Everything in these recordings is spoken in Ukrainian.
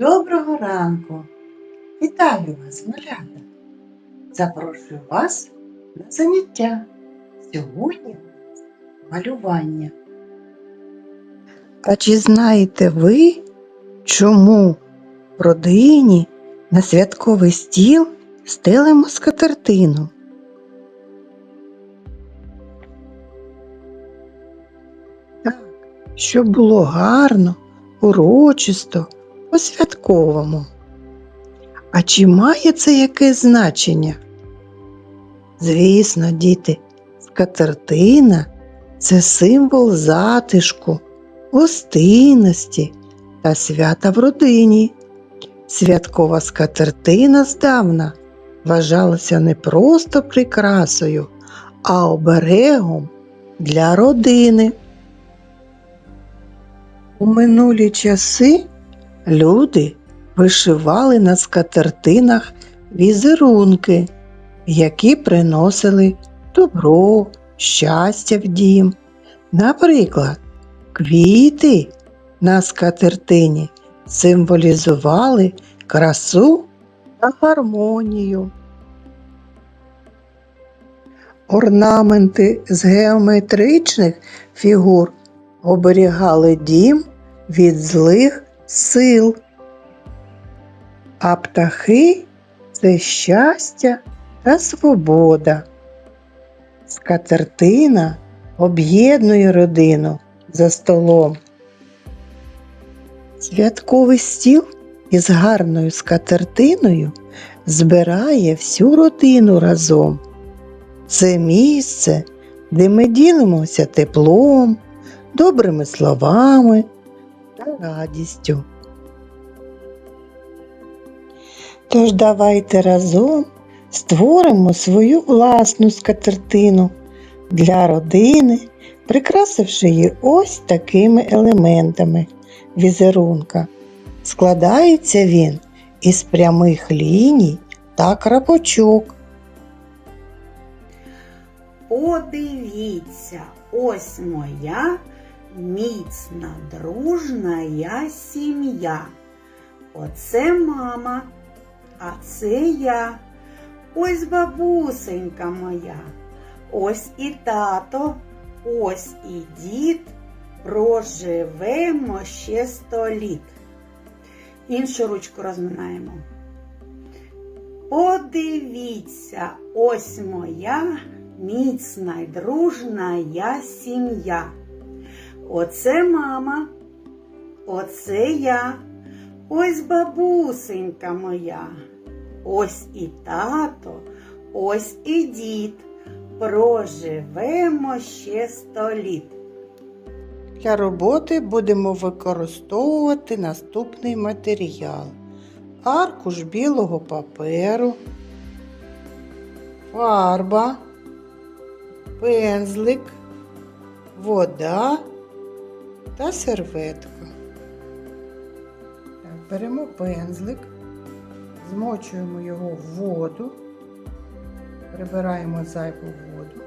Доброго ранку! Вітаю вас, малята! Запрошую вас на заняття. Сьогодні малювання. А чи знаєте ви, чому в родині на святковий стіл стелимо скатертину? Так, щоб було гарно, урочисто, по-святковому. А чи має це якесь значення? Звісно, діти, скатертина це символ затишку, гостинності та свята в родині. Святкова скатертина здавна вважалася не просто прикрасою, а оберегом для родини. У минулі часи люди вишивали на скатертинах візерунки, які приносили добро, щастя в дім. Наприклад, квіти на скатертині символізували красу та гармонію. Орнаменти з геометричних фігур оберігали дім від злих сил. А птахи це щастя та свобода. Скатертина об'єднує родину за столом. Святковий стіл із гарною скатертиною збирає всю родину разом. Це місце, де ми ділимося теплом, добрими словами та радістю. Тож давайте разом створимо свою власну скатертину для родини, прикрасивши її ось такими елементами візерунка. Складається він із прямих ліній та крапочок. Подивіться, ось моя міцна, дружна сім'я. Оце мама, а це я. Ось бабусенька моя, ось і тато, ось і дід. Проживемо ще сто літ. Іншу ручку розминаємо. Подивіться, ось моя міцна й дружна я сім'я. Оце мама, оце я, ось бабусенька моя, ось і тато, ось і дід. Проживемо ще сто літ. Для роботи будемо використовувати наступний матеріал: аркуш білого паперу, фарба, пензлик, вода та серветка. Так, беремо пензлик, змочуємо його в воду, прибираємо зайву воду,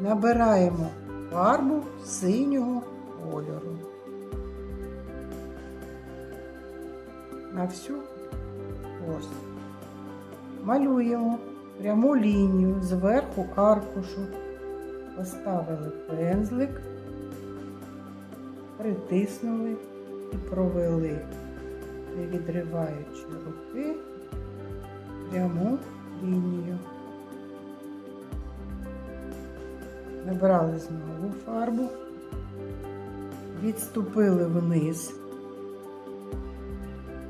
набираємо фарбу синього кольору. На всю ось. Малюємо пряму лінію зверху аркушу. Поставили пензлик, притиснули і провели, не відриваючи руки пряму лінію. Набрали знову фарбу, відступили вниз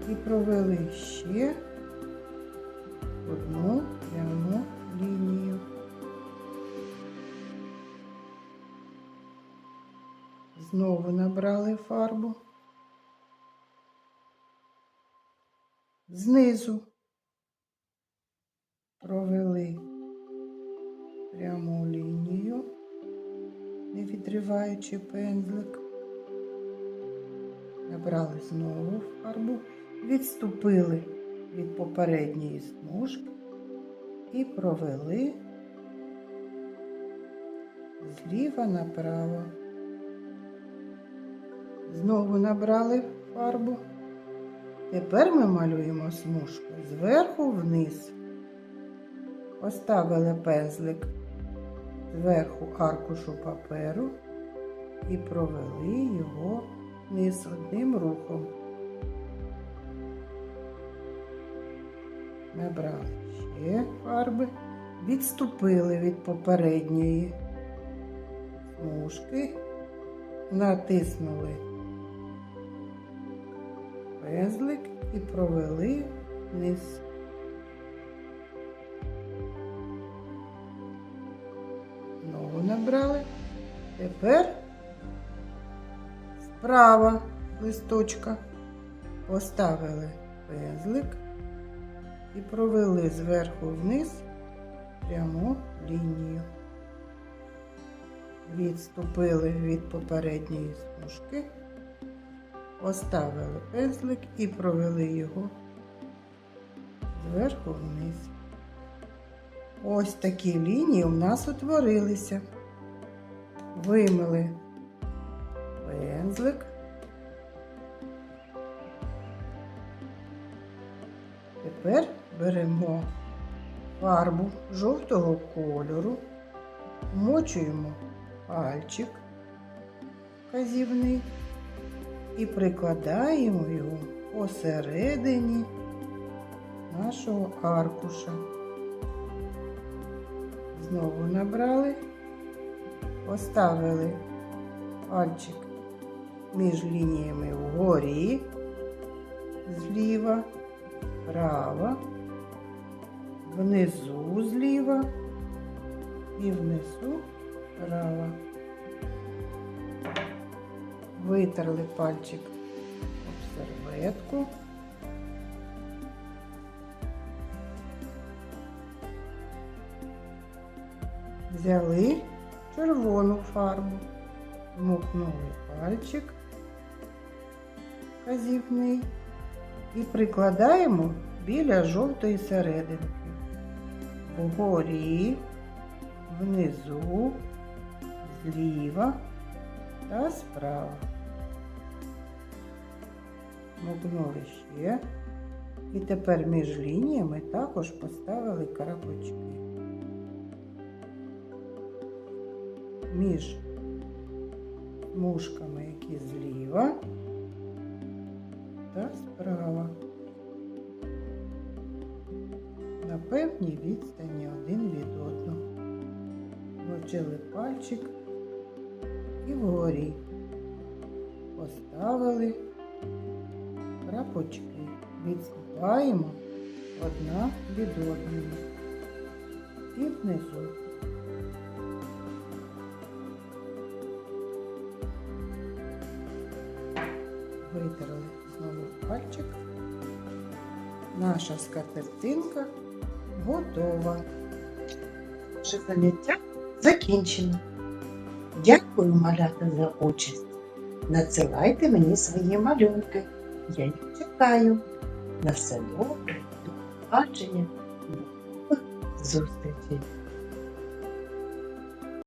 і провели ще одну пряму Знову набрали фарбу. Знизу провели пряму лінію не відриваючи пензлик. Набрали знову фарбу, відступили від попередньої смужки і провели зліва направо. Знову набрали фарбу, Тепер ми малюємо смужку зверху вниз. Поставили пензлик зверху аркушу паперу і провели його вниз одним рухом. Набрали ще фарби, відступили від попередньої смужки, натиснули пензлик і провели вниз. Знову набрали. Тепер справа листочка поставили пензлик і провели зверху вниз пряму лінію. Відступили від попередньої смужки, поставили пензлик і провели його зверху вниз. Ось такі лінії у нас утворилися. Вимили пензлик. Тепер беремо фарбу жовтого кольору, вмочуємо пальчик вказівний і прикладаємо його посередині нашого аркуша. Знову набрали, поставили пальчик між лініями вгорі, зліва, права, внизу зліва і внизу права. Витерли пальчик об серветку. Взяли червону фарбу, вмокнули пальчик вказівний і прикладаємо біля жовтої серединки. Вгорі, внизу, зліва та справа. Вмокнули ще. І тепер між лініями також поставили крапочки. між смужками, які зліва та справа. На певній відстані один від одного. Влучили пальчик і вгорі поставили крапочки. Відступаємо одна від одної і внизу. витерли знову пальчик. Наша скатертинка готова. Наше заняття закінчено. Дякую, малята, за участь. Надсилайте мені свої малюнки. Я їх чекаю. На все до побачення, зустрічей.